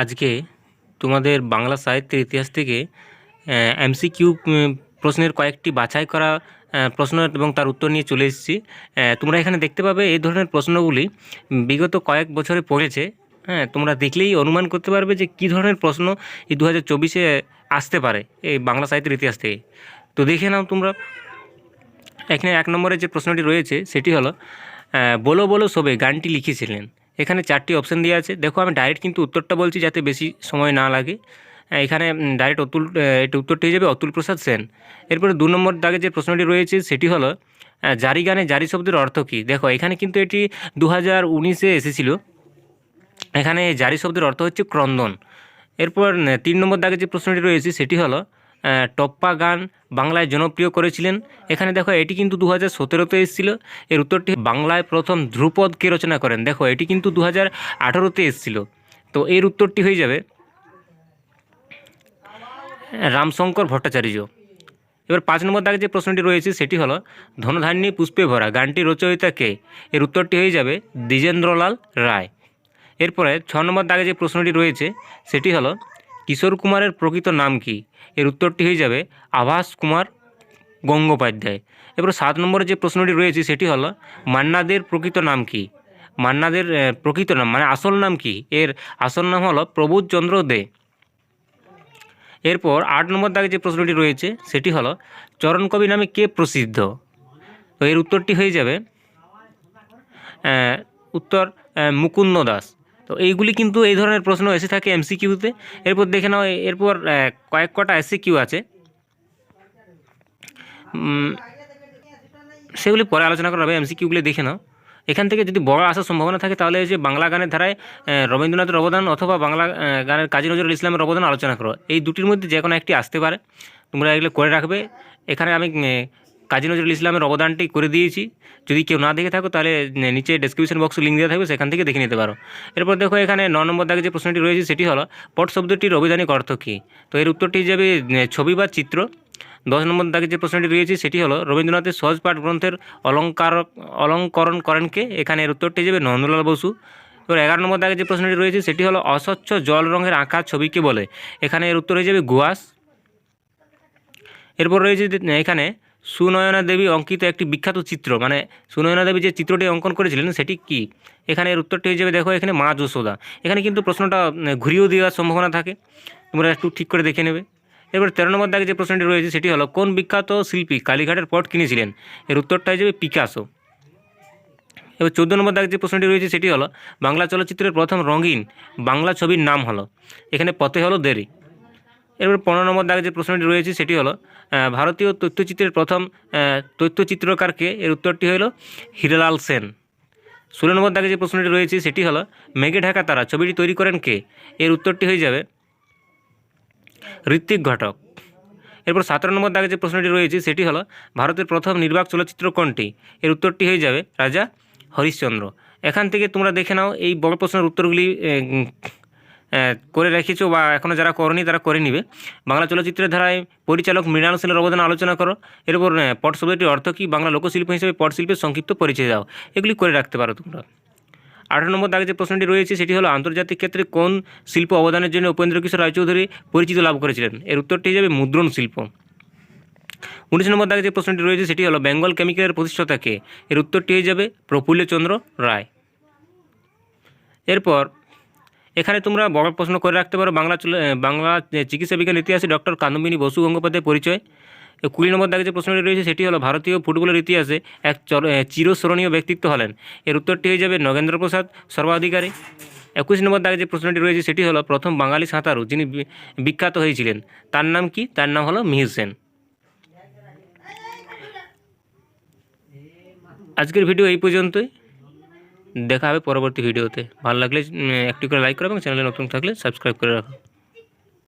আজকে তোমাদের বাংলা সাহিত্যের ইতিহাস থেকে এমসিকিউ প্রশ্নের কয়েকটি বাছাই করা প্রশ্ন এবং তার উত্তর নিয়ে চলে এসেছি। তোমরা এখানে দেখতে পাবে এই ধরনের প্রশ্নগুলি বিগত কয়েক বছরে পড়েছে। হ্যাঁ তোমরা দেখলেই অনুমান করতে পারবে যে কী ধরনের প্রশ্ন এই দু হাজার চব্বিশে আসতে পারে এই বাংলা সাহিত্যের ইতিহাস থেকে। তো দেখে নাও তোমরা। এখানে এক নম্বরে যে প্রশ্নটি রয়েছে, সেটি হলো বলো বলো সবে গানটি লিখেছিলেন। এখানে চারটি অপশন দেওয়া আছে। দেখো আমি ডাইরেক্ট কিন্তু উত্তরটা বলছি যাতে বেশি সময় না লাগে। এখানে ডাইরেক্ট অতুল এটা উত্তরটি হয়ে যাবে অতুল প্রসাদ সেন। এরপরে দু নম্বর দাগে যে প্রশ্নটি রয়েছে, সেটি হলো জারি গানে জারি শব্দের অর্থ কী? দেখো, এখানে কিন্তু এটি দু হাজার উনিশে এসেছিল। এখানে জারি শব্দের অর্থ হচ্ছে ক্রন্দন। এরপর তিন নম্বর দাগে যে প্রশ্নটি রয়েছে, সেটি হলো টপ্পা গান বাংলায় জনপ্রিয় করেছিলেন। এখানে দেখো, এটি কিন্তু দু হাজার সতেরোতে এসেছিল। এর উত্তরটি বাংলায় প্রথম ধ্রুপদ কে রচনা করেন। দেখো, এটি কিন্তু দু হাজার আঠারোতে এসেছিল। তো এর উত্তরটি হয়ে যাবে রামশঙ্কর ভট্টাচার্য। এবার পাঁচ নম্বর দাগে যে প্রশ্নটি রয়েছে, সেটি হলো, ধনধান্যী পুষ্পে ভরা গানটি রচয়িতা কে? এর উত্তরটি হয়ে যাবে দ্বিজেন্দ্রলাল রায়। এরপরে ছ নম্বর দাগে যে প্রশ্নটি রয়েছে, সেটি হলো কিশোর কুমারের প্রকৃত নাম কি? এর উত্তরটি হয়ে যাবে আভাস কুমার গঙ্গোপাধ্যায়। এবার সাত নম্বরে যে প্রশ্নটি রয়েছে সেটি হলো, মান্নাদের প্রকৃত নাম কি? মান্নাদের প্রকৃত নাম মানে আসল নাম কি? এর আসল নাম হলো প্রবোধচন্দ্র দে। এরপর আট নম্বর দাগে যে প্রশ্নটি রয়েছে সেটি হলো, চরণ কবি নামে কে প্রসিদ্ধ? তো এর উত্তরটি হয়ে যাবে উত্তর মুকুন্দ দাস। তো এইগুলি কিন্তু এই ধরনের প্রশ্ন এসে থাকে এমসিকিউতে। এরপর দেখে নাও, এরপর কয়েক কটা এসিকিউ আছে। সেগুলি পরে আলোচনা করা হবে, এমসিকিউগুলি দেখে নাও। এখান থেকে যদি বড় আসার সম্ভাবনা থাকে, তাহলে যে বাংলা গানের ধারায় রবীন্দ্রনাথের অবদান অথবা বাংলা গানের কাজী নজরুল ইসলামের অবদান আলোচনা করো। এই দুটির মধ্যে যে কোনো একটি আসতে পারে। তোমরা এগুলো করে রাখবে। এখানে আমি কাজী নজরুল ইসলামের অবদানটি করে দিয়েছি। যদি কেউ না দেখে থাকো, তাহলে নিচে ডেসক্রিপশন বক্সে লিঙ্ক দেওয়া থাকবে, সেখান থেকে দেখে নিতে পারো। এরপর দেখো, এখানে ন নম্বর দাগে যে প্রশ্নটি রয়েছে, সেটি হলো, পট শব্দটির অভিধানিক অর্থ কী? তো এর উত্তরটি যাবে ছবি বা চিত্র। দশ নম্বর দাগে যে প্রশ্নটি রয়েছে, সেটি হলো, রবীন্দ্রনাথের সহজ পাঠ গ্রন্থের অলঙ্কার অলঙ্করণ করেন কে? এখানে এর উত্তরটি যাবে নন্দলাল বসু। এবার এগারো নম্বর দাগে যে প্রশ্নটি রয়েছে, সেটি হলো, অস্বচ্ছ জল রঙের আঁকা ছবিকে বলে। এখানে এর উত্তর হয়ে যাবে গুয়াস এরপর রয়েছে এখানে সুনয়না দেবী অঙ্কিত একটি বিখ্যাত চিত্র। মানে সুনয়না দেবী যে চিত্রটি অঙ্কন করেছিলেন, সেটি কি? এখানে এর উত্তরটি হয়ে যাবে, দেখো, এখানে মা যশোদা। এখানে কিন্তু প্রশ্নটা ঘুরিয়েও দেওয়ার সম্ভাবনা থাকে। তোমরা একটু ঠিক করে দেখে নেবে। এবার তেরো নম্বর দাগে যে প্রশ্নটি রয়েছে, সেটি হলো, কোন বিখ্যাত শিল্পী কালীঘাটের পট কিনেছিলেন? এর উত্তরটা হয়ে যাবে, পিকাসো। এবার চোদ্দ নম্বর দাগে যে প্রশ্নটি রয়েছে, সেটি হলো, বাংলা চলচ্চিত্রের প্রথম রঙিন বাংলা ছবির নাম হলো। এখানে পথে হলো দেরি। এরপর পনেরো নম্বর দাগে যে প্রশ্নটি রয়েছে সেটি হলো ভারতীয় তথ্যচিত্রের প্রথম তথ্যচিত্রকারকে এর উত্তরটি হলো হিরালাল সেন। ষোলো নম্বর দাগে যে প্রশ্নটি রয়েছে সেটি হলো, মেঘে ঢাকা তারা ছবিটি তৈরি করেন কে? এর উত্তরটি হয়ে যাবে ঋত্বিক ঘটক। এরপর সতেরো নম্বর দাগে যে প্রশ্নটি রয়েছে সেটি হলো, ভারতের প্রথম নির্বাক চলচ্চিত্র কোনটি? এর উত্তরটি হয়ে যাবে রাজা হরিশ্চন্দ্র। এখান থেকে তোমরা দেখে নাও এই বড় প্রশ্নের উত্তরগুলি করে রেখেছো বা এখনও যারা করনি তারা করে নিবে। বাংলা চলচ্চিত্রের ধারায় পরিচালক মৃণাল সেনের অবদান আলোচনা করো। এরপর পট শব্দটির অর্থ কী? বাংলা লোকশিল্প হিসেবে পট শিল্পের সংক্ষিপ্ত পরিচয় দাও। এগুলি করে রাখতে পারো তোমরা। আঠারো নম্বর দাগে যে প্রশ্নটি রয়েছে, সেটি হলো, আন্তর্জাতিক ক্ষেত্রে কোন শিল্প অবদানের জন্য উপেন্দ্র কিশোর রায়চৌধুরী পরিচিত লাভ করেছিলেন? এর উত্তরটি যাবে মুদ্রণ শিল্প। উনিশ নম্বর দাগে যে প্রশ্নটি রয়েছে, সেটি হলো, বেঙ্গল কেমিক্যালের প্রতিষ্ঠাতা কে? এর উত্তরটি হয়ে যাবে প্রফুল্লচন্দ্র রায়। এরপর এখানে তোমরা বড় প্রশ্ন করে রাখতে পারো। বাংলা বাংলা চিকিৎসা বিজ্ঞান ইতিহাসে ডক্টর কাদম্বিনী বসু গঙ্গোপাধ্যায়ের পরিচয়। কুড়ি নম্বর দাগে যে প্রশ্নটি রয়েছে, সেটি হলো, ভারতীয় ফুটবলের ইতিহাসে এক চর- চিরস্মরণীয় ব্যক্তিত্ব হলেন। এর উত্তরটি হয়ে যাবে নগেন্দ্র প্রসাদ, সর্বাধিকারী। একুশ নম্বর দাগে যে প্রশ্নটি রয়েছে, সেটি হলো, প্রথম বাঙালি সাঁতারু, যিনি বিখ্যাত হয়েছিলেন, তার নাম কি? তার নাম হলো মিহির সেন। আজকের ভিডিও এই পর্যন্তই। দেখা হবে পরবর্তী ভিডিওতে। ভালো লাগলে একটি করে লাইক করো এবং চ্যানেলে নতুন থাকলে সাবস্ক্রাইব করে রাখো।